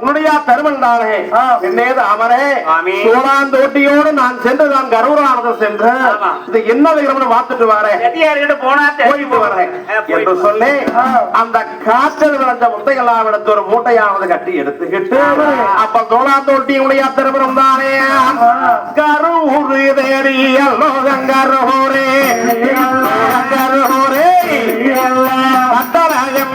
குருடையா தருமன் தானே. என்னேது அமரே. சோழாந்தோட்டியோடு நான் சென்று நான் கருவரானதம் சென்று. இது என்ன விகிரமனு பார்த்துட்டு வரேன் போயிட்டு வரேன். என்று சொல்லி. அந்த காற்றில் விளைஞ்ச முட்டைகளாம் எடுத்து ஒரு மூட்டையானது கட்டி எடுத்துக்கிட்டு அப்ப சோழாந்தோட்டியுடைய திருமணம் தானே? கரூரு தேடியல்லோ கங்கரூரே கங்கரூரே கட்டழகன்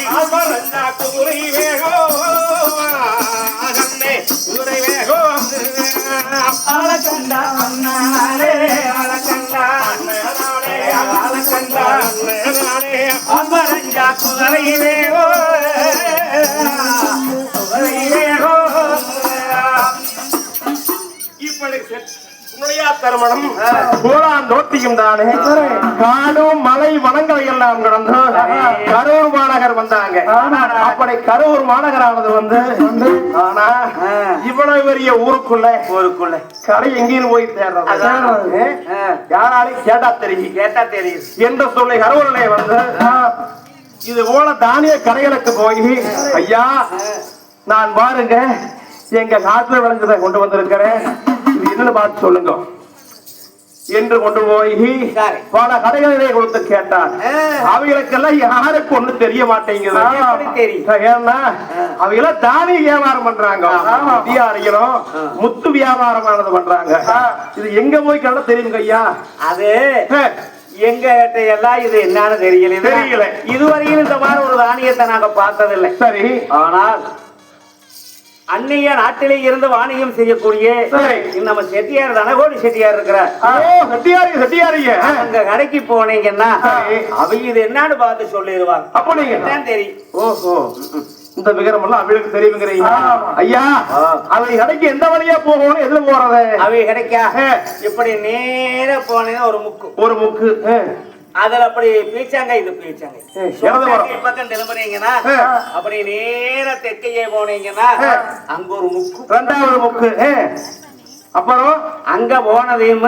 அவரஞ்சா குதிரை வேகோ குதிரை வேகோ இப்படி உன்னுடைய திருமணம். தானே. காடும் மலை வனங்களை எல்லாம் கடந்து வந்தாங்க. அப்படி கரூர் மாநகரானது வந்து ஆனா இவ்வளவு பெரிய ஊருக்குள்ள ஊருக்குள்ள. கடை எங்கேயும் போய் தேடுறது? யாராலையும் கேட்டா தெரியும். கேட்டா தெரியுது என்று சொல்லி கரூரிலே வந்து இது போல தானிய கடைகளுக்கு போய் ஐயா நான் பாருங்க எங்க காட்டுல விளைஞ்சதை கொண்டு வந்திருக்கிறேன். இது என்னன்னு பார்த்து சொல்லுங்க. என்று கொண்டு போய். பல கடைகளிலே கொடுத்து கேட்டார். ஆ. அவைகளுக்கெல்லாம் யாருக்கு ஒண்ணு தெரிய மாட்டேங்குது? தெரியும்? ஏன்னா அவையெல்லாம் தானிய வியாபாரம் பண்றாங்க. வியாபாரிகளும் முத்து வியாபாரமானது பண்றாங்க. இது எங்க போய் கடை தெரியுங்க ஐயா அது. எங்க எல்லாம் இது என்னன்னு தெரியல தெரியல. இதுவரையும் இந்த மாதிரி ஒரு தானியத்தை நாங்க பார்த்ததில்லை. சரி. ஆனால் அந்நிய நாட்டிலே இருந்து வாணிகம் செய்யக்கூடிய. நம்ம செட்டியார் தனகோடி செட்டியார் இருக்கிறார். ஓ செட்டியாரி செட்டியாரிங்க அங்க கடைக்கு போனீங்கன்னா. அவங்க இது என்னன்னு பார்த்து சொல்லிடுவாங்க. அப்படிங்க தான் தெரியும். ஓஹோ. இந்த விகரம் எல்லாம் அவளுக்கு தெரியுங்கிறீங்க. ஐயா அவை கடைக்கு எந்த வழியா போகணும் எதுல போறது? அவை கிடைக்கா? ஆ. இப்படி நேரா போனீங்கன்னா ஒரு முக்கு. ஒரு முக்கு. அதுல அப்படி பீச்சாங்க இது பீச்சாங்க பக்கம் திரும்புறீங்கன்னா. அப்படி நேரா தெற்கையே போனீங்கன்னா. அங்க ஒரு முக்கு ரெண்டாவது முக்கு. அப்புறம் அங்க போனதையும்.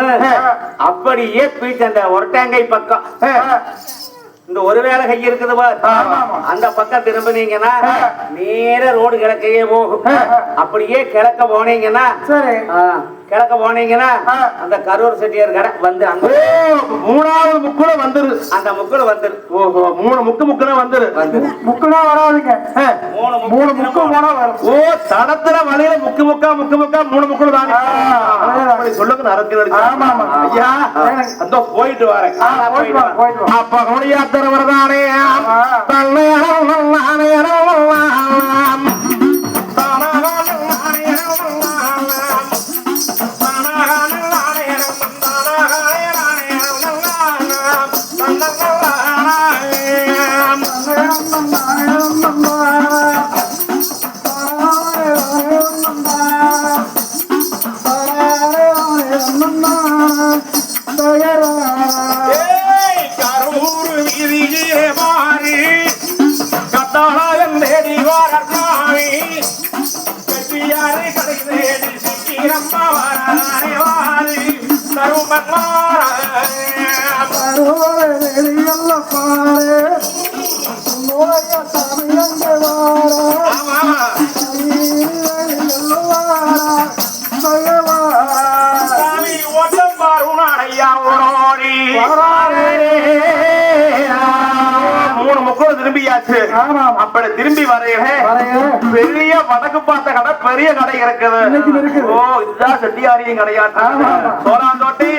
அப்படியே பீச் அந்த ஒரட்டாங்கை பக்கம். இந்த ஒரு வேலை கை இருக்குது. அந்த பக்கம் திரும்பினீங்கன்னா. நேர ரோடு கிழக்கையே போகும். அப்படியே கிழக்க போனீங்கன்னா சரி கிழக்க போனீங்கன்னா. அந்த கரூர் செட்டியார் கடை வந்து அங்க மூணாவது முக்குல வந்துரு அந்த முக்குல வந்துரு ஓஹோ மூணு முக்கு முக்குல வந்துரு முக்குனா வராதுங்க. மூணு முக்கு மூணு முக்கு போனா வரும் ஓ தடத்துல வழியில முக்கு முக்கா முக்கு முக்கா மூணு முக்குல. அப்படி சொல்லுங்க நரத்தில் ஆமா, ஆமா. ஐயா. அந்த போயிட்டு வரேன் அப்ப கொடியாத்தர் வரதானே. தன்னை திரும்பியாச்சு. அப்படி திரும்பி வரையில பெரிய வடக்கு பார்த்த கடை பெரிய கடை இருக்குது. ஓ இதுதான் செட்டியாரியும் ஆமா. சோழாந்தோட்டி.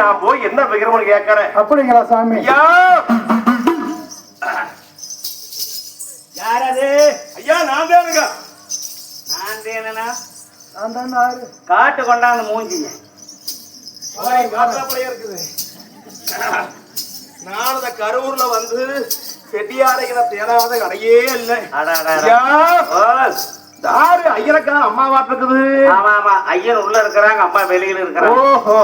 நான் போய் என்ன விக்கிறோம்னு கேட்கறேன் அப்படிங்களா சாமி? தேனா நான் தான் ஆறு காட்டு கொண்டாந்து காத்தாப்பழையா இருக்குது. நான் இந்த கரூர்ல வந்து செட்டியாரைகளை தேடாத கடையே இல்லை. யாரு ஐயனக்கா அம்மாவாட்டு இருக்குது ஆமா ஆமா. ஐயன் உள்ள இருக்கிறாங்க அம்மா வெளியில இருக்கிறாங்க. ஓஹோ.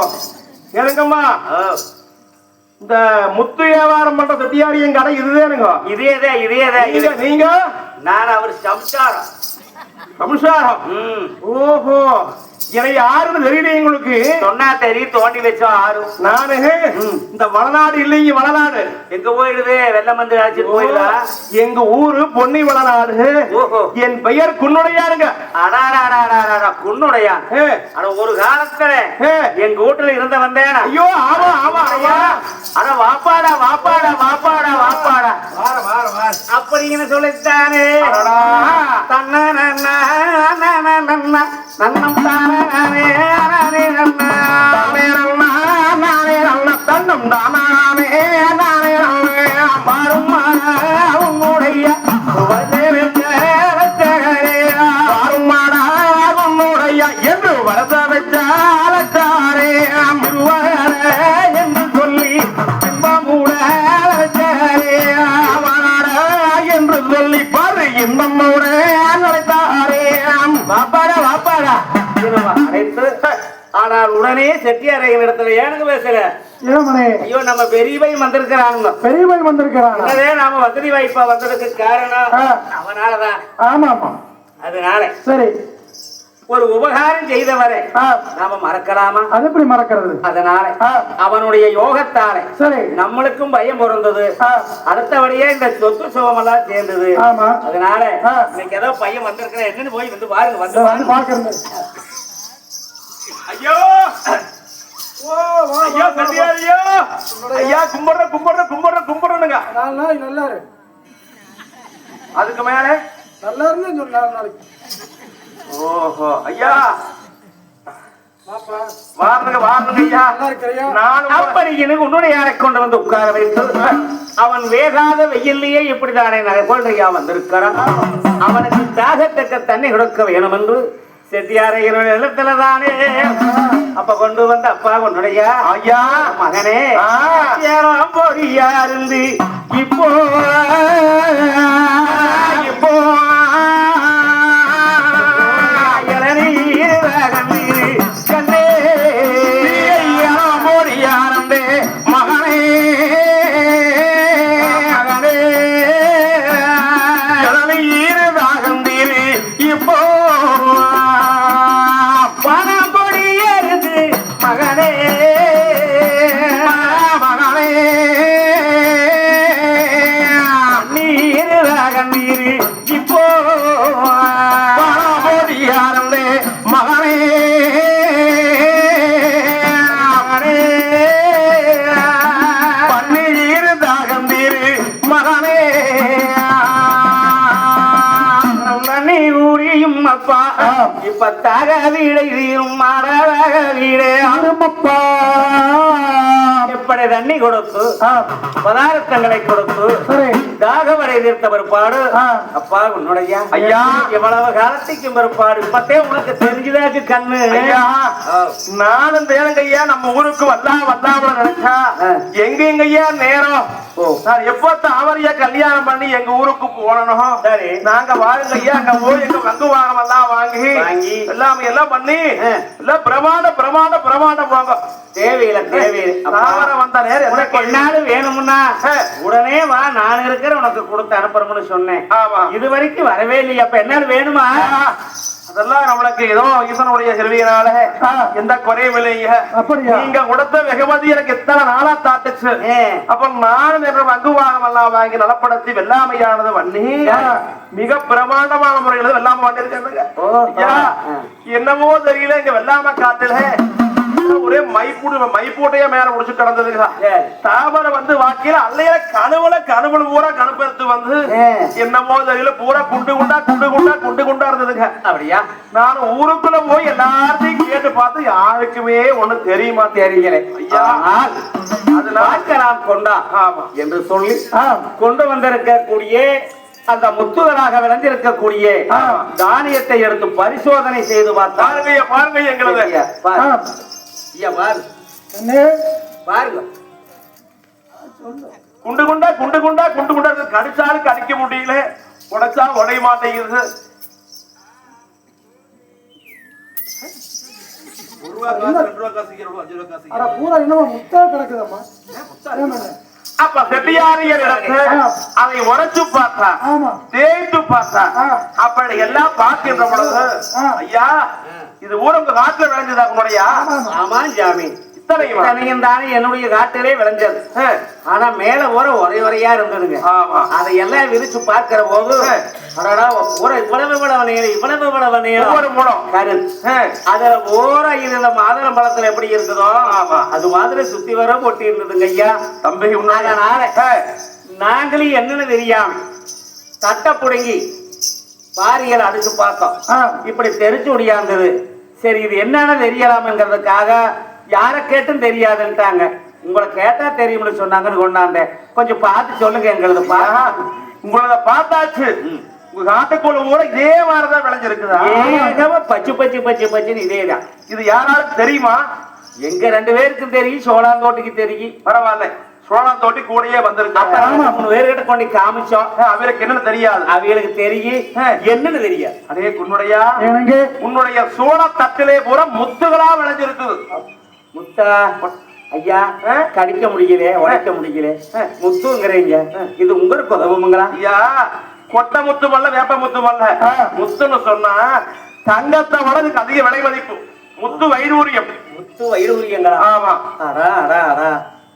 இந்த முத்து வியாபாரம் பண்ற செட்டியாரி என் கடை இதுதானுங்க. இதேதே இதேதே. இது நீங்க- நீங்க? நான் அவர் சம்சாரம். சம்சாரம் ம் ஓஹோ என்னை யாருன்னு தெரியல உங்களுக்கு சொன்னா தெரியும் தோண்டி வச்சோம் ஆறும். நானு? இந்த வளநாடு இல்லைங்க வளநாடு. எங்க போயிடுது வெள்ளம் வந்து அழைச்சிட்டு போயிடா எங்க ஊரு பொன்னி வளநாடு. என் பெயர் குன்னுடையாருங்க அடாடாடாடாடா குன்னுடையா? ஒரு காலத்துல. எங்க வீட்டுல இருந்த வந்தேனா? ஐயோ ஆமா ஆமா ஐயா. அட வாப்பாடா வாப்பாடா வாப்பாடா வாப்பாடா. அப்படிங்கன்னு சொல்லித்தானே. தன்ன நன்ன நன்ன நன்ன நன்னம் தானே. தன்னும் நானே நன்னா. தானே நன்னா, உடனே செட்டியாரையின் இடத்துல ஏனுங்க பேசல ஏமனே ஐயோ நம்ம பெரியவை வந்திருக்கிறாங்க பெரியவன் வந்திருக்கிறான் என்னதே நாம வசதி வாய்ப்பா வந்ததுக்கு காரணம். அவனாலதான். ஆமா ஆமா அதனால சரி. ஒரு உபகாரம் செய்தவரை நாம மறக்கலாமா? அது எப்படி மறக்கிறது? அதனால. அவனுடைய யோகத்தாலே சரி. நம்மளுக்கும் பயம் பிறந்தது அடுத்தபடியே இந்த சொத்து சுகமெல்லாம் சேர்ந்தது. ஆமா. அதனால. இன்னைக்கு ஏதோ பையன் வந்திருக்கிறேன் என்னன்னு போய் வந்து பாருங்க வந்து பாருங்க. ஐயோ ஓ வா, ஐயா ஐயா. கும்பிடுற கும்பிடுற கும்பிடுற கும்பிடுறனுங்க. நாலு நாளைக்கு நல்லா இரு. அதுக்கு மேல? நல்லா இருந்து சொல்லு நாலு நாளைக்கு. ஓஹோ ஐயா. பாப்பா வாருங்க வாருங்க ஐயா. நல்லா இருக்கிறியா? நானும் அப்படி உன்னுடைய யாரை கொண்டு வந்து உட்கார வைத்து அவன் வேகாத வெயில்லையே இப்படிதானே நகையா வந்திருக்கிறான். அவனுக்கு தாகத்துக்கு தண்ணி கொடுக்க வேணும் என்று செட்டியாரையனுடைய நிலத்துல தானே. அப்ப கொண்டு வந்த அப்பா உன்னுடைய ஐயா. மகனே. ஏறாம் பொடியா இருந்து இப்போ இப்போ தக வீடையும் மரக வீடே அருமப்பா எப்படி தண்ணி கொடுத்து பதார்த்தங்களை கொடுத்து சரி. தாக வரை தீர்த்த பிற்பாடு. அப்பா உன்னுடைய ஐயா. எவ்வளவு காலத்துக்கு பிற்பாடு இப்பத்தே உனக்கு தெரிஞ்சுதாக்கு கண்ணு. நானும் தேனுங்க ஐயா நம்ம ஊருக்கு வந்தா வந்தாப்புல நினைச்சா. எங்க எங்க ஐயா நேரம். நான் எப்போ தாமரையா கல்யாணம் பண்ணி எங்க ஊருக்கு போனோம் சரி. நாங்க வாருங்க ஐயா அங்க போய் எங்க வங்கு எல்லாம் வாங்கி வாங்கி. எல்லாமே எல்லாம் பண்ணி. எல்லாம் பிரமாண்ட பிரமாண்ட பிரமாண்டம் போங்க தேவையில்லை தேவையில்லை வந்த நேரம் உனக்கு என்ன என்னாலும் வேணும்னா. உடனே வா நான் இருக்கிற உனக்கு கொடுத்து அனுப்புறோம்னு சொன்னேன். இது வரைக்கும் வரவே இல்லையா. அப்ப என்னாலும் வேணுமா? அதெல்லாம் நம்மளுக்கு ஏதோ ஈசனுடைய செல்வியினால ஆ. எந்த குறையும் இல்லைங்க அப்படியா? நீங்க கொடுத்த வெகுமதி எனக்கு எத்தனை நாளா தாட்டுச்சு ஏ. அப்ப நானும் என்ற வங்குவாகம் எல்லாம் வாங்கி நலப்படுத்தி வெள்ளாமையானது பண்ணி. மிக பிரமாண்டமான முறையில் வெள்ளாமை. என்னமோ தெரியல இங்க வெள்ளாமை காட்டுல. ஒரே மைப்பூடு மைப்பூட்டையே மேல முடிச்சு கிடந்ததுங்க. தாமரை வந்து வாக்கில அல்லையில கனவுல கனவுல பூரா கணுப்பெடுத்து வந்து. என்னமோ தெரியல பூரா குண்டு குண்டா குண்டு குண்டா குண்டு குண்டா இருந்ததுங்க. அப்படியா? நான் ஊருக்குள்ள போய் எல்லாத்தையும் கேட்டு பார்த்து யாருக்குமே ஒண்ணு தெரியுமா தெரியல பார்க்கலாம் கொண்டா. ஆமா. என்று சொல்லி கொண்டு வந்திருக்கக்கூடிய அந்த முத்துதராக விளைஞ்சிருக்கக்கூடிய ஆ. தானியத்தை எடுத்து பரிசோதனை செய்து பார்த்தால் பாருங்க குண்டு குண்டா குண்டு குண்டா குண்டு குண்டா கடிச்சாலும் கடிக்க முடியல. உடைச்சா உடைய மாட்டேங்குது. ஒரு ரூபா காசு அதை உரைச்சு பார்த்தா தேவி பார்த்தா. அப்படி எல்லாம் பார்க்கின்ற பொழுது. ஐயா இது ஊரங்க காட்டுல விளைஞ்சதா உங்களுடையா ஆமா ஜாமி. இத்தனையுமா தானே என்னுடைய காட்டிலே விளைஞ்சது. ஆனா மேல ஊற ஒரே ஒரையா இருந்ததுங்க. ஆமா. அதையெல்லாம் விரிச்சு பார்க்கிற போது ஊர இவ்வளவு இவ்வளவு இவ்வளவு இவ்வளவு நீளம். ஒவ்வொரு மூலம் கருண் ஆ. அதுல ஓர இருந்த பழத்துல எப்படி இருக்குதோ. அது மாதிரி சுத்தி வர ஒட்டி இருந்ததுங்க ஐயா. தம்பி அதனால. நாங்களும் என்னன்னு தெரியாம தட்டை புடுங்கி பாரிகள் அடிச்சு பார்த்தோம். இப்படி தெரிச்சு ஒடியாந்தது. சரி இது என்னன்னு தெரியலாம்ங்கிறதுக்காக யாரை கேட்டும் தெரியாதுன்ட்டாங்க. உங்களை கேட்டா தெரியும்னு சொன்னாங்கன்னு கொண்டாந்தேன். கொஞ்சம் பார்த்து சொல்லுங்க எங்களது. உங்களத பார்த்தாச்சு. உங்க காட்டுக்குள்ள கூட இதே மாதிரிதான் விளைஞ்சிருக்குதா? பச்சு பச்சு பச்சு பச்சுன்னு இதேதான். இது யாராருக்கு தெரியுமா? எங்க ரெண்டு பேருக்கும் தெரியும் சோழாங்கோட்டைக்கு தெரியும். பரவாயில்ல. சோழம் தோட்டி கூடயே வந்திருக்கு? அப்புறம் மூணு பேர்கிட்ட கொண்டு காமிச்சோம். அவருக்கு என்னன்னு தெரியாது. அவைகளுக்கு தெரியும். என்னன்னு தெரியாது. அடே உன்னுடையா எனக்கு உன்னுடைய சோழ தட்டிலே பூரா முத்துகளா விளைஞ்சிருக்குது. முத்தா ஐயா கடிக்க முடியல உடைக்க முடியல. முத்துங்கிறீங்க. இது உங்களுக்கு உதவுங்களா ஐயா கொட்டை முத்து மல்ல வேப்ப முத்து மல்ல. முத்துன்னு சொன்னா தங்கத்தை விட இதுக்கு அதிக விலை மதிப்பு. முத்து வைடூரியம். முத்து வைரூரியங்களா ஆமா. அரா அரா அரா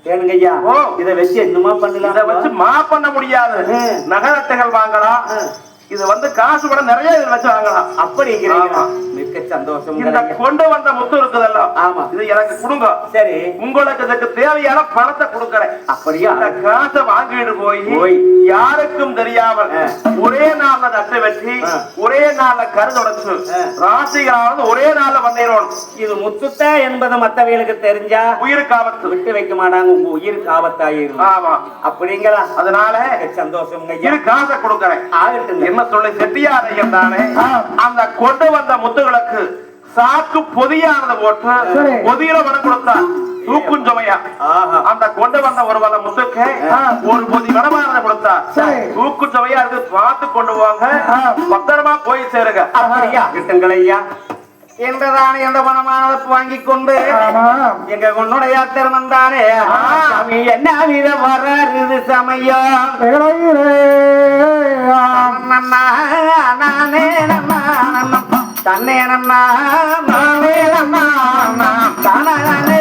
ஏனுங்க ஐயா. இத வச்சு என்னமா இத பண்ணலாம் வச்சு மா பண்ண முடியாது. நகரத்தைகள் வாங்கலாம். இது வந்து காசு கூட நிறைய வச்சு வாங்கலாம் அப்படிங்கிறீங்களா ஆமா. மிக்க சந்தோஷம் இந்த கொண்டு வந்த முத்து இருக்குதல்ல ஆமா. இது எனக்கு கொடுங்க. சரி. உங்களுக்கு இதுக்கு தேவையான பணத்தை கொடுக்கறேன். அப்படியா? அந்த காசை வாங்கிட்டு போய் போய். யாருக்கும் தெரியாமல். ஒரே நாள்ல தட்டு வெட்டி. ஒரே நாள்ல ஆ. ராசிகளாவது ஒரே நாள்ல பண்ணிடணும் இது முத்துத்தா என்பது மத்தவங்களுக்கு தெரிஞ்சா உயிருக்கு ஆபத்து விட்டு வைக்க மாட்டாங்க. உங்க உயிருக்கு ஆபத்தாயிரும் ஆமா. அப்படிங்களா? அதனால சந்தோஷம் இரு காசை கொடுக்கறேன். ஆகட்டுங்க. என்ன சொல்லி செட்டியாரையன் தானே? அந்த கொண்டு வந்த முத்துகளுக்கு சாக்கு பொதியானது போட்டு. பொதியில வடம் கொடுத்தா தூக்கும் சுமையா ஆஹா அந்த கொண்டு வந்த ஒரு வலை முத்துக்கு ஒரு பொதி வடமானதை கொடுத்தா. தூக்கு சுமையா இருக்கு பார்த்து கொண்டு போங்க பத்திரமா போய் சேருங்க அப்படியா கிட்டுங்கள் ஐயா என்றதானே எந்த பணமானது வாங்கி கொண்டு ஆமா எங்க உன்னுடைய திருமணம் தானே என்ன வித வர்றது சமயம் நானே நன்னா, நன்னா, தன்னே தானே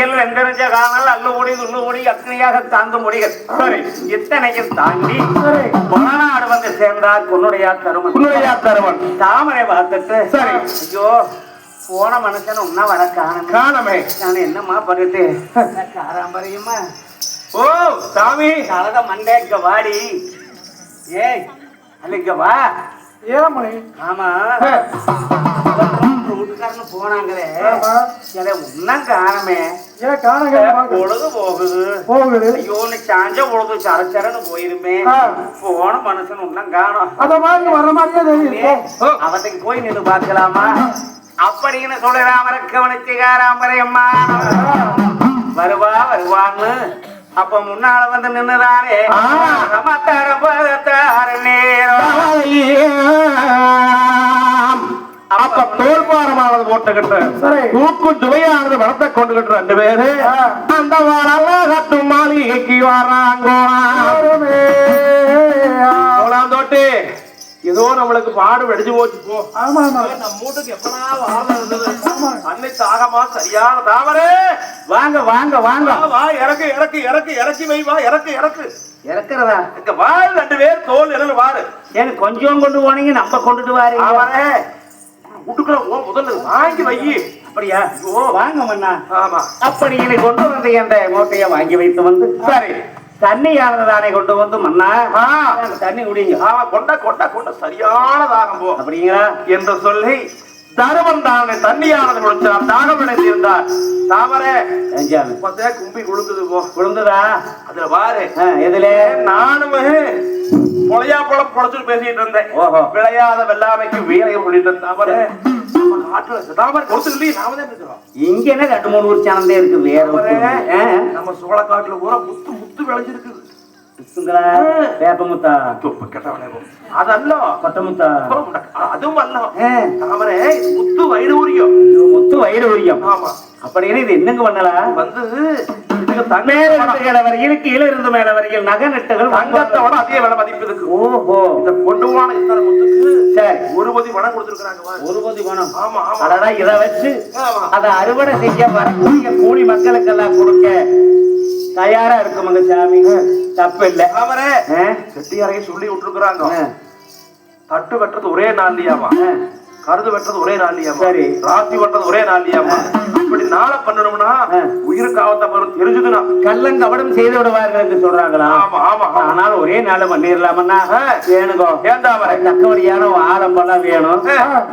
கரோரே விட்டல்லவோ தருமையா, கரகளே அவனி நாடம்ப பொன்னிவளா நாடுதடி சாமி பொன்னிவளோ நாடுதடி தருமையா பொறுப்புடனே அமரகாரே, பொன்னிவாளோ நாடோ வெடி தருமை, பொன்னிவாளோ நாடுதடி தம்பி, புண்ணியரி புண்ணியமானாரே. வேகாத வெயில் வெந்தெரிஞ்ச காணல் அல்லுமுடி துண்ணுமுடி அக்னியாக தாங்கும் முடிகள். சரி இத்தனையும் தாண்டி வளநாடு வந்து சேர்ந்தார் பொன்னுடைய தருமன். உன்னுடைய தருவன் தாமரை பார்த்துட்டு சரி. ஐயோ போன மனுஷன் உன்ன வர காணும். காணமே. நான் என்னம்மா பண்ணிட்டு காராம்பரியுமா ஓ சாமி. கலக மண்டே இங்க வாடி. ஏய் அல்ல இங்க வா. ஏழமணி ஆமா. போனாங்களே. ஆமா. சரி உன்னம் காணமே. ஏன் காணங்க பொழுது போகுது. போகுது. ஐயோ நீ சாஞ்ச பொழுது சரச்சரன்னு போயிருமே. போன மனுஷன் உன்னம் காணும். அத மாதிரி வர்ற மாதிரியே தெரியும். அவத்துக்கு போய் நின்று பார்க்கலாமா? அப்படின்னு சொல்லுறாம கவனிச்சுக்காராம்பரையம்மா வருவா வருவான்னு. அப்ப முன்னால வந்து நின்னுதானே? பகத்தார நேரம். அப்ப தோல்பாரமானது போட்டுக்கிட்டு சரி. தூக்கும் சுவையானது வளர்த்த கொண்டுகிட்டு ரெண்டு பேரு. அந்த கட்டு மாளிகைக்கு வராங்கோ. யாருமே. தோட்டு ஏதோ நம்மளுக்கு பாடு வெடிச்சு போச்சு போ. நம்ம மூட்டுக்கு எப்படா அன்னை தாகமா சரியான தாமரே. வாங்க வாங்க வாங்க. வா, இறக்கு இறக்கு இறக்கு இறக்கி வை வா இறக்கு இறக்கு. இறக்குறதா? இங்க ரெண்டு பேர் தோல் என்ன வாரு ஏன்னு கொஞ்சம் கொண்டு போனீங்க நம்ம கொண்டுட்டு வாரீங்க. வீட்டுக்குள்ள ஓ முதல்ல வாங்கி வை. அப்படியா? ஓ. வாங்க மண்ணா ஆமா. அப்படி என்னை கொண்டு வந்து அந்த மூட்டையை வாங்கி வைத்து வந்து? சரி. தண்ணியானது தானே கொண்டு வந்து மண்ணா. தண்ணி குடிங்க. ஆமா கொண்ட கொண்ட கொண்ட சரியான தாகம் போ. அப்படிங்களா? என்று சொல்லி தருமன் தானே தண்ணியானது குளிச்சார் தாகம் இருந்தார் தாமரே. பத்தே கும்பி குழுக்குது போ. விழுந்ததா? அதுல பாரு. எதுல? நானுமே பொழையா பழம் பொழைச்சு பேசிட்டு இருந்தேன். விளையாத வெள்ளாமைக்கு வீரையும் சொல்லிட்டு தாமரை நம்ம காட்டுல தாமரை கொடுத்து இல்லையே நாம தான் இருக்கிறோம் இங்க என்ன ரெண்டு மூணு ஊர் சேனந்தே இருக்கு வேற நம்ம சோழ காட்டுல பூரா முத்து முத்து? விளைஞ்சிருக்குது வேப்பமுத்தா. அதல்ல உனக்கு- அதுவும் அல்ல. தாமரை முத்து வைடூரியம் இது முத்து வயிறு உரியம். ஆமா. அப்படின்னு இது என்னங்க பண்ணலாம் வந்து இதுக்கு மேல தங்கத்தை இருந்து கீழே வரையில் கீழே இருந்து மேல வரையில் நகை நட்டுகள் தங்கத்தை விட அதிக விலை மதிப்பு இருக்கு ஓஹோ. இந்த கொண்டு போன இத்தனை முத்துக்கு சரி. ஒரு பதி பணம் கொடுத்துருக்காங்க ஒரு கோடி பணம் ஆமா ஆமா. அடடா இத வச்சு அதை அறுவடை செய்ய வரக்கூடிய கூலி மக்களுக்கெல்லாம் கொடுக்க தயாரா இருக்குமுங்க சாமி. தப்பு இல்ல தாமரை ஆ? செட்டியாரையும் சொல்லி விட்டுருக்குறாங்க. தட்டு வெட்டுறது ஒரே நாள்லயாமா. கருது வெட்டுறது ஒரே நாள்லயாமா சரி. ராசி வெட்டுறது ஒரே நாள்லயாமா இப்படி நாளை பண்ணணும்னா. உயிருக்கு ஆபத்தை வரும் தெரிஞ்சுதுன்னா. கள்ளங்கபடம் செய்து விடுவார்கள் என்று சொல்றாங்களா? ஆமா ஆமா ஆனால் ஒரே நாள் பண்ணிடலாமண்ணா. ஆ. வேணுங்கோ ஏன்டா அவரை? தக்கவடியான ஆரம்பெல்லாம் வேணும்.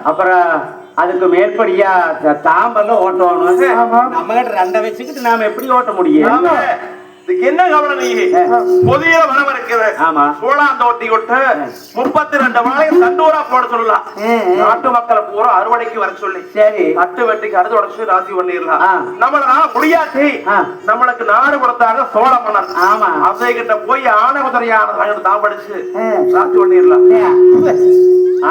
அப்புறம் அதுக்கு மேற்படியா த- தாம்பெல்லாம் ஓட்டணும். நம்ம கிட்ட ரெண்டை வச்சுக்கிட்டு நாம எப்படி ஓட்ட முடியும்? என்ன கவனம் நீ புதிய வனம் இருக்குது ஆமா. சோழாந்தோட்டி விட்டு முப்பத்தி ரெண்டு வாழையும் தண்டூரா போட சொல்லலாம். நாட்டு மக்களை பூரா அறுவடைக்கு வர சொல்லி சரி தட்டு வெட்டிக்கு அறுது உடச்சு ராசி பண்ணிடலாம். நம்மள முடியாட்டி. நம்மளுக்கு நாடு கொடுத்தாங்க சோழ மன்னர் ஆமா. அதை கிட்ட போய் ஆன குதிரையான தான் படிச்சு. ராசி பண்ணிடலாம்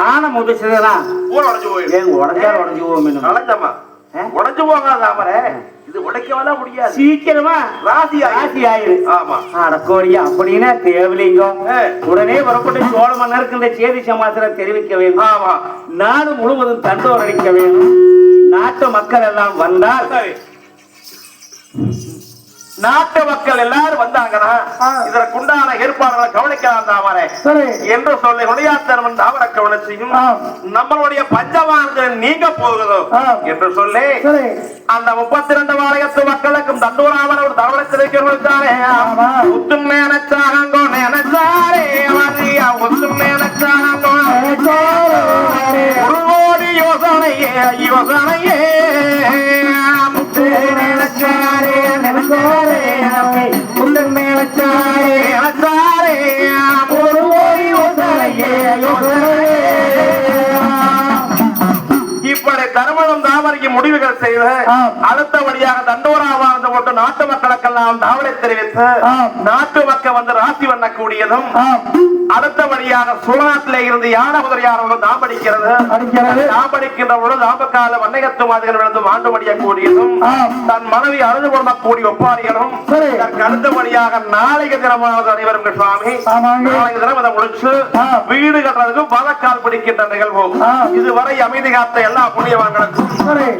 ஆனை முதிச்சதுதான் ஊர உடஞ்சு போயிடும் உடஞ்சு இன்னும். கலந்தம்மா ஆ? உடஞ்சு போகாத தாமரை இது உடைக்கவெல்லாம் முடியாது. சீக்கிரமா ராசி ராசி ஆயிரு ஆமா அடக்கோடியா அப்படின்னா தேவலிங்கோ. உடனே புறப்பட்டு சோழ மன்னருக்கு இந்த செய்தி சமாச்சாரம் தெரிவிக்க வேண்டும். ஆமா. நாடு முழுவதும் தண்டோர் அடிக்க வேண்டும். நாட்டு மக்கள் எல்லாம் வந்தால். நாட்டு மக்கள் எல்லாரும் வந்தாங்கன்னா ஆ. இதற்குண்டான ஏற்பாடுகளை கவனிக்கலாம் தாமரை என்று சொல்லி உடையாத்தரவன் தாமரை கவனிச்சையும். நம்மளுடைய பஞ்சமானது நீங்க போகுதோ. என்று சொல்லி அந்த முப்பத்தி ரெண்டு வாளையத்து மக்களுக்கும் தண்டூராமன் ஒரு தெரிவிக்கிறாரே ஆமா. உத்தும் நினைச்சாங்கோ நினைச்சாரே உத்தும் நினைச்சாங்கோ ஒரு கோடி யோசனையே யோசனையே முத்து நினைச்சாரே நினைச்சாரே முடிவுகள் செய்து. அடுத்தபடியாக தண்டோராவானது கொண்டு நாட்டு மக்களுக்கெல்லாம் தாவலை தெரிவித்து. நாட்டு மக்கள் வந்து ராசி பண்ணக்கூடியதும் ஆம் அடுத்தபடியாக சுழநாட்டிலே இருந்து யானை முதலியாரோடு தாம்படிக்கிறது தாம்படிக்கின்ற பொழுது தாம்பக்கால வண்ணகத்து மாதிரிகள் விழுந்து மாண்டு முடியக்கூடியதும் ஆம். தன் மனைவி அழுது கொள்ளக்கூடிய ஒப்பாரிகளும் அடுத்தபடியாக நாளைக்கு தினமானது அனைவரும் சுவாமி. நாளைக்கு தினம் அதை முடிச்சு. வீடு கட்டுறதுக்கு பதக்கால் பிடிக்கின்ற நிகழ்வு. இதுவரை அமைதி காத்த எல்லா புண்ணியவான்களுக்கும்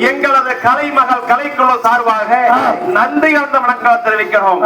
எங்களது கலைமகள் கலைக்குழு சார்பாக. நன்றி கலந்த வணக்கம் தெரிவிக்கிறோம்